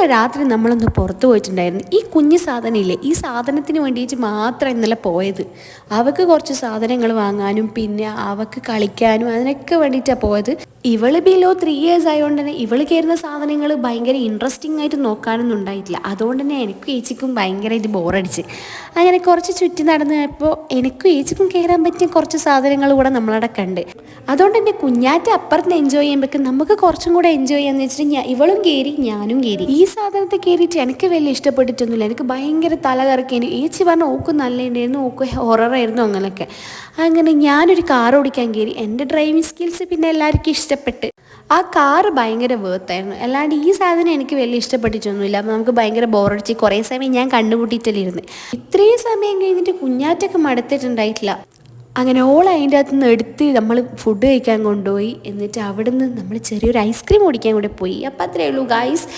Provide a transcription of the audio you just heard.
ഇന്നലെ രാത്രി നമ്മളൊന്ന് പുറത്ത് പോയിട്ടുണ്ടായിരുന്നു. ഈ കുഞ്ഞു സാധനം ഇല്ലേ ഈ സാധനത്തിന് വേണ്ടിയിട്ട് മാത്രം ഇന്നലെ പോയത്. അവക്ക് കുറച്ച് സാധനങ്ങൾ വാങ്ങാനും പിന്നെ അവക്ക് കളിക്കാനും അതിനൊക്കെ വേണ്ടിയിട്ടാണ് പോയത്. ഇവൾ ബിലോ ത്രീ ഇയേഴ്സ് ആയതുകൊണ്ട് തന്നെ ഇവൾ കയറുന്ന സാധനങ്ങൾ ഭയങ്കര ഇൻട്രസ്റ്റിംഗ് ആയിട്ട് നോക്കാനൊന്നും ഉണ്ടായിട്ടില്ല. അതുകൊണ്ട് തന്നെ എനിക്കും ഏച്ചിക്കും ഭയങ്കരമായിട്ട് ബോറടിച്ച്. അങ്ങനെ കുറച്ച് ചുറ്റി നടന്ന് പോയപ്പോൾ എനിക്കും ഏച്ചിക്കും കയറാൻ പറ്റിയ കുറച്ച് സാധനങ്ങൾ കൂടെ നമ്മളവിടെ കണ്ട്. അതുകൊണ്ട് തന്നെ കുഞ്ഞാറ്റ അപ്പുറത്ത് എൻജോയ് ചെയ്യുമ്പോഴേക്കും നമുക്ക് കുറച്ചും കൂടെ എൻജോയ് ചെയ്യാന്ന് വെച്ചിട്ട് ഇവളും കയറി ഞാനും കയറി. ഈ സാധനത്തെ കയറിയിട്ട് എനിക്ക് വലിയ ഇഷ്ടപ്പെട്ടിട്ടൊന്നുമില്ല. എനിക്ക് ഭയങ്കര തലകറക്കി ഏച്ചി പറഞ്ഞ ഓക്ക് നല്ലതായിരുന്നു ഓക്ക് ഹൊററായിരുന്നു അങ്ങനെയൊക്കെ. അങ്ങനെ ഞാനൊരു കാർ ഓടിക്കാൻ കയറി. എന്റെ ഡ്രൈവിംഗ് സ്കിൽസ് പിന്നെ എല്ലാവർക്കും ഇഷ്ടപ്പെട്ട്. ആ കാർ ഭയങ്കര വേർത്തായിരുന്നു അല്ലാണ്ട് ഈ സാധനം എനിക്ക് വലിയ ഇഷ്ടപ്പെട്ടിട്ടൊന്നുമില്ല. അപ്പോൾ നമുക്ക് ഭയങ്കര ബോറടിച്ച് കുറേ സമയം ഞാൻ കണ്ടുകൂട്ടിയിട്ടല്ലേ ഇരുന്ന്. ഇത്രയും സമയം കഴിഞ്ഞിട്ട് കുഞ്ഞാറ്റൊക്കെ മടുത്തിട്ടുണ്ടായിട്ടില്ല. അങ്ങനെ ഓൾ അതിന്റെ അകത്ത് നിന്ന് എടുത്ത് നമ്മൾ ഫുഡ് കഴിക്കാൻ കൊണ്ടുപോയി. എന്നിട്ട് അവിടെ നിന്ന് നമ്മൾ ചെറിയൊരു ഐസ്ക്രീം ഓടിക്കാൻ കൂടെ പോയി. അപ്പം അത്രയേ ഉള്ളൂ ഗായ്സ്